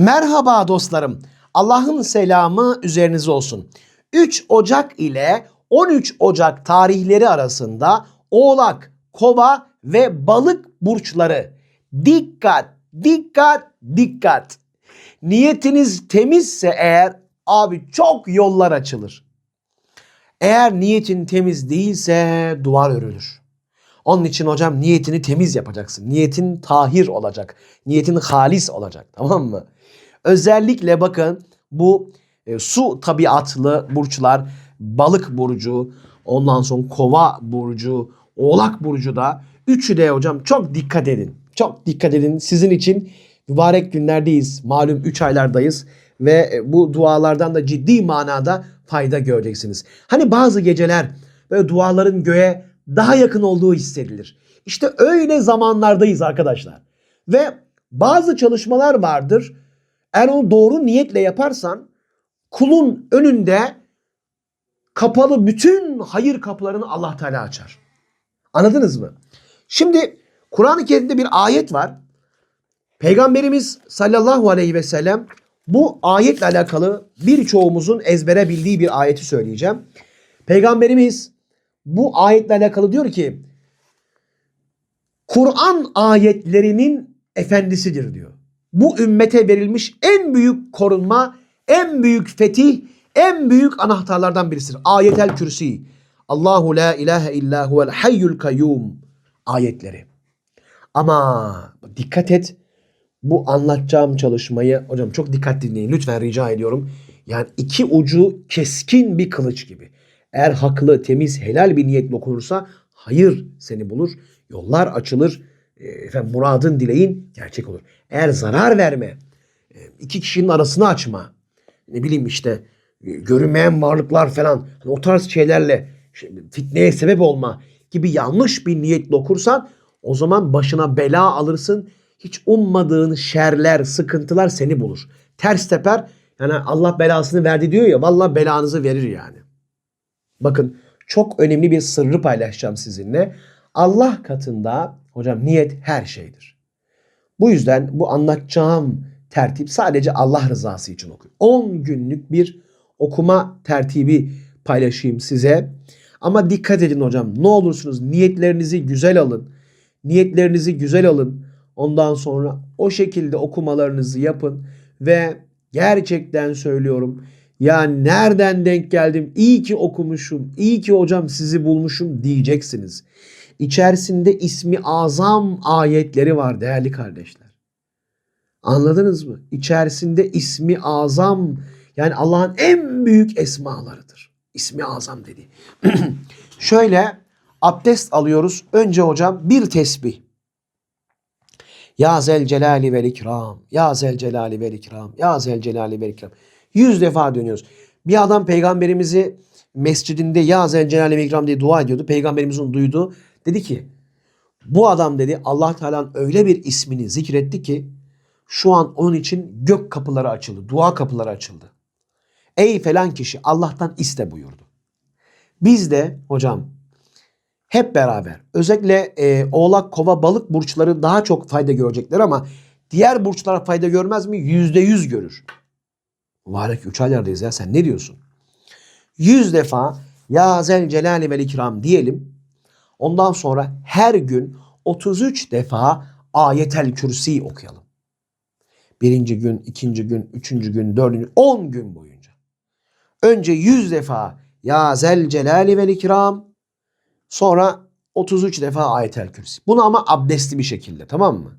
Merhaba dostlarım. Allah'ın selamı üzerinize olsun. 3 Ocak ile 13 Ocak tarihleri arasında Oğlak, Kova ve Balık burçları. Dikkat, dikkat, dikkat. Niyetiniz temizse eğer abi çok yollar açılır. Eğer niyetin temiz değilse duvar örülür. Onun için hocam niyetini temiz yapacaksın. Niyetin tahir olacak. Niyetin halis olacak. Tamam mı? Özellikle bakın bu e, su tabiatlı burçlar balık burcu, ondan sonra kova burcu, oğlak burcu da üçü de hocam çok dikkat edin. Çok dikkat edin. Sizin için mübarek günlerdeyiz. Malum 3 aylardayız ve e, bu dualardan da ciddi manada fayda göreceksiniz. Hani bazı geceler böyle duaların göğe daha yakın olduğu hissedilir. İşte öyle zamanlardayız arkadaşlar. Ve bazı çalışmalar vardır. Eğer onu doğru niyetle yaparsan kulun önünde kapalı bütün hayır kapılarını Allah Teala açar. Anladınız mı? Şimdi Kur'an-ı Kerim'de bir ayet var. Peygamberimiz sallallahu aleyhi ve sellem bu ayetle alakalı birçoğumuzun ezbere bildiği bir ayeti söyleyeceğim. Peygamberimiz bu ayetle alakalı diyor ki Kur'an ayetlerinin efendisidir diyor. Bu ümmete verilmiş en büyük korunma, en büyük fetih, en büyük anahtarlardan birisidir. Ayetel Kürsi. Allahu la ilahe illa huvel hayyul kayyum ayetleri. Ama dikkat et bu anlatacağım çalışmayı hocam çok dikkat dinleyin lütfen rica ediyorum. Yani iki ucu keskin bir kılıç gibi. Eğer haklı, temiz, helal bir niyetle okunursa hayır seni bulur. Yollar açılır. E, Efendim, muradın dileğin gerçek olur. Eğer zarar verme, e, iki kişinin arasını açma, ne bileyim işte e, görünmeyen varlıklar falan hani o tarz şeylerle şey, fitneye sebep olma gibi yanlış bir niyetle okursan o zaman başına bela alırsın. Hiç ummadığın şerler, sıkıntılar seni bulur. Ters teper. Yani Allah belasını verdi diyor ya vallahi belanızı verir yani. Bakın çok önemli bir sırrı paylaşacağım sizinle. Allah katında hocam niyet her şeydir. Bu yüzden bu anlatacağım tertip sadece Allah rızası için okuyun. 10 günlük bir okuma tertibi paylaşayım size. Ama dikkat edin hocam ne olursunuz niyetlerinizi güzel alın. Niyetlerinizi güzel alın. Ondan sonra o şekilde okumalarınızı yapın ve gerçekten söylüyorum ya nereden denk geldim? İyi ki okumuşum. İyi ki hocam sizi bulmuşum diyeceksiniz. İçerisinde ismi azam ayetleri var değerli kardeşler. Anladınız mı? İçerisinde ismi azam yani Allah'ın en büyük esmalarıdır. İsmi azam dedi. Şöyle abdest alıyoruz. Önce hocam bir tesbih. Ya zel celali vel ikram. Ya zel celali vel ikram. Ya zel celali vel ikram. Yüz defa dönüyoruz. Bir adam peygamberimizi mescidinde ya zel celali vel ikram diye dua ediyordu. Peygamberimiz onu duydu. Dedi ki bu adam dedi Allah Teala'nın öyle bir ismini zikretti ki şu an onun için gök kapıları açıldı. Dua kapıları açıldı. Ey falan kişi Allah'tan iste buyurdu. Biz de hocam hep beraber özellikle e, oğlak, kova, balık burçları daha çok fayda görecekler ama diğer burçlar fayda görmez mi? Yüzde yüz görür. Mübarek üç aylardayız ya sen ne diyorsun? Yüz defa Ya zel celali vel ikram diyelim. Ondan sonra her gün 33 defa ayetel kürsi okuyalım. Birinci gün, ikinci gün, üçüncü gün, dördüncü, on gün boyunca. Önce yüz defa Ya zel celali vel ikram. Sonra 33 defa ayetel kürsi. Bunu ama abdestli bir şekilde tamam mı?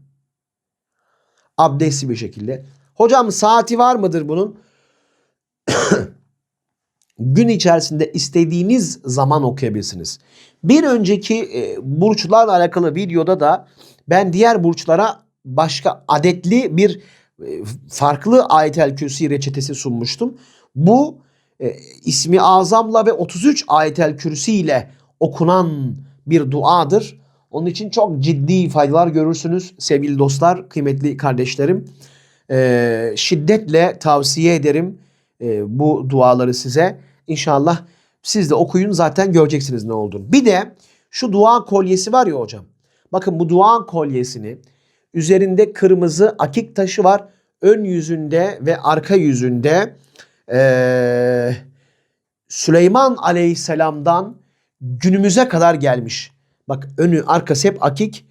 Abdestli bir şekilde. Hocam saati var mıdır bunun? Gün içerisinde istediğiniz zaman okuyabilirsiniz. Bir önceki e, burçlarla alakalı videoda da ben diğer burçlara başka adetli bir e, farklı ayetel kürsi reçetesi sunmuştum. Bu e, ismi azamla ve 33 ayetel kürsi ile okunan bir duadır. Onun için çok ciddi faydalar görürsünüz sevgili dostlar, kıymetli kardeşlerim. Ee, şiddetle tavsiye ederim e, bu duaları size. İnşallah siz de okuyun zaten göreceksiniz ne olduğunu. Bir de şu dua kolyesi var ya hocam. Bakın bu dua kolyesini üzerinde kırmızı akik taşı var. ön yüzünde ve arka yüzünde eee, Süleyman Aleyhisselam'dan günümüze kadar gelmiş. Bak önü arkası hep akik.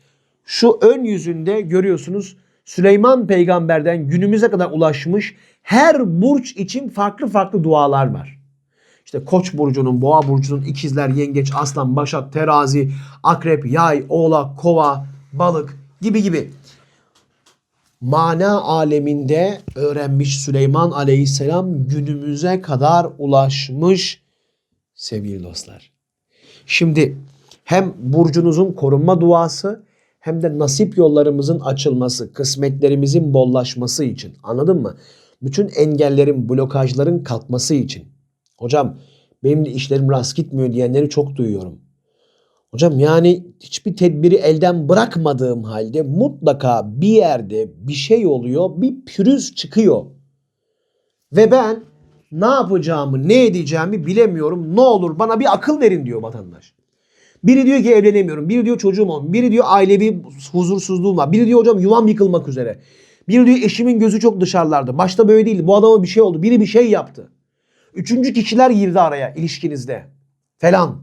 Şu ön yüzünde görüyorsunuz Süleyman peygamberden günümüze kadar ulaşmış her burç için farklı farklı dualar var. İşte Koç burcunun, Boğa burcunun, ikizler, yengeç, aslan, başak, terazi, akrep, yay, oğlak, kova, balık gibi gibi. Mana aleminde öğrenmiş Süleyman aleyhisselam günümüze kadar ulaşmış sevgili dostlar. Şimdi hem burcunuzun korunma duası hem de nasip yollarımızın açılması, kısmetlerimizin bollaşması için. Anladın mı? Bütün engellerin, blokajların kalkması için. Hocam benim de işlerim rast gitmiyor diyenleri çok duyuyorum. Hocam yani hiçbir tedbiri elden bırakmadığım halde mutlaka bir yerde bir şey oluyor, bir pürüz çıkıyor. Ve ben ne yapacağımı, ne edeceğimi bilemiyorum. Ne olur bana bir akıl verin diyor vatandaş. Biri diyor ki evlenemiyorum. Biri diyor çocuğum olmuyor. Biri diyor ailevi huzursuzluğum var. Biri diyor hocam yuvam yıkılmak üzere. Biri diyor eşimin gözü çok dışarılarda. Başta böyle değildi. Bu adama bir şey oldu. Biri bir şey yaptı. Üçüncü kişiler girdi araya ilişkinizde. Falan.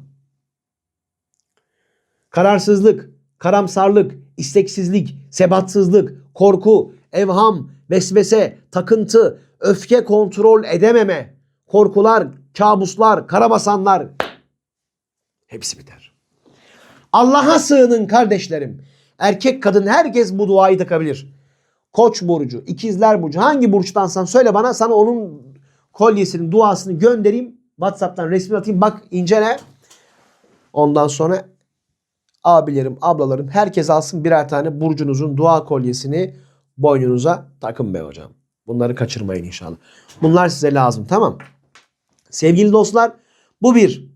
Kararsızlık, karamsarlık, isteksizlik, sebatsızlık, korku, evham, vesvese, takıntı, öfke kontrol edememe, korkular, kabuslar, karabasanlar hepsi biter. Allah'a sığının kardeşlerim. Erkek kadın herkes bu duayı takabilir. Koç burcu, ikizler burcu hangi burçtansan söyle bana sana onun kolyesinin duasını göndereyim. Whatsapp'tan resmi atayım bak incele. Ondan sonra abilerim, ablalarım herkes alsın birer tane burcunuzun dua kolyesini boynunuza takın be hocam. Bunları kaçırmayın inşallah. Bunlar size lazım tamam. Sevgili dostlar bu bir.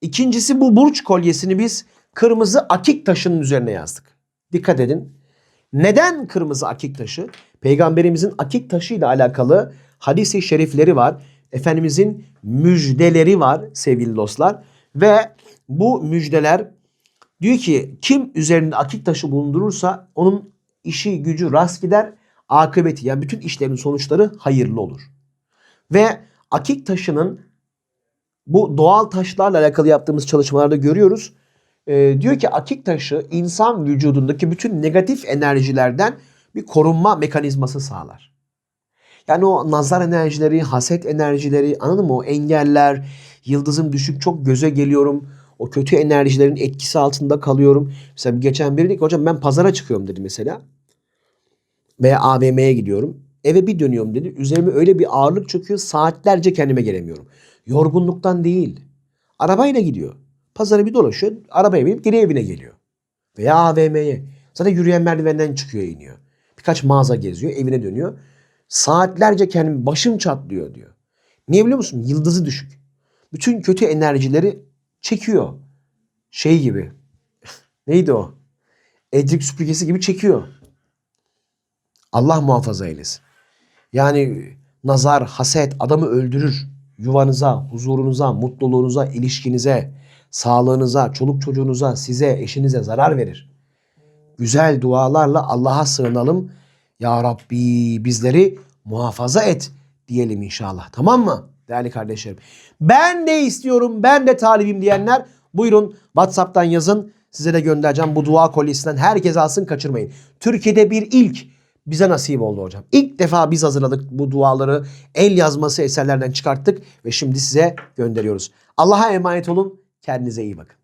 İkincisi bu burç kolyesini biz kırmızı akik taşının üzerine yazdık. Dikkat edin. Neden kırmızı akik taşı? Peygamberimizin akik taşı ile alakalı hadisi şerifleri var. Efendimizin müjdeleri var sevgili dostlar. Ve bu müjdeler diyor ki kim üzerinde akik taşı bulundurursa onun işi gücü rast gider. Akıbeti yani bütün işlerin sonuçları hayırlı olur. Ve akik taşının bu doğal taşlarla alakalı yaptığımız çalışmalarda görüyoruz. Ee, diyor ki akik taşı insan vücudundaki bütün negatif enerjilerden bir korunma mekanizması sağlar. Yani o nazar enerjileri, haset enerjileri, anladın mı? O engeller, yıldızım düşük çok göze geliyorum. O kötü enerjilerin etkisi altında kalıyorum. Mesela geçen biri dedi ki hocam ben pazara çıkıyorum dedi mesela. Veya AVM'ye gidiyorum. Eve bir dönüyorum dedi. Üzerime öyle bir ağırlık çöküyor. Saatlerce kendime gelemiyorum. Yorgunluktan değil. Arabayla gidiyor. Pazara bir dolaşıyor. Arabaya binip geri evine geliyor. Veya AVM'ye. Zaten yürüyen merdivenden çıkıyor iniyor. Birkaç mağaza geziyor. Evine dönüyor. Saatlerce kendimi başım çatlıyor diyor. Niye biliyor musun? Yıldızı düşük. Bütün kötü enerjileri çekiyor. Şey gibi. Neydi o? Edrik süpürgesi gibi çekiyor. Allah muhafaza eylesin. Yani nazar, haset adamı öldürür. Yuvanıza, huzurunuza, mutluluğunuza, ilişkinize, sağlığınıza, çoluk çocuğunuza, size, eşinize zarar verir. Güzel dualarla Allah'a sığınalım. Ya Rabbi bizleri muhafaza et diyelim inşallah. Tamam mı? Değerli kardeşlerim. Ben de istiyorum, ben de talibim diyenler buyurun WhatsApp'tan yazın. Size de göndereceğim bu dua kolyesinden. Herkes alsın kaçırmayın. Türkiye'de bir ilk bize nasip oldu hocam. İlk defa biz hazırladık bu duaları. El yazması eserlerden çıkarttık ve şimdi size gönderiyoruz. Allah'a emanet olun. Kendinize iyi bakın.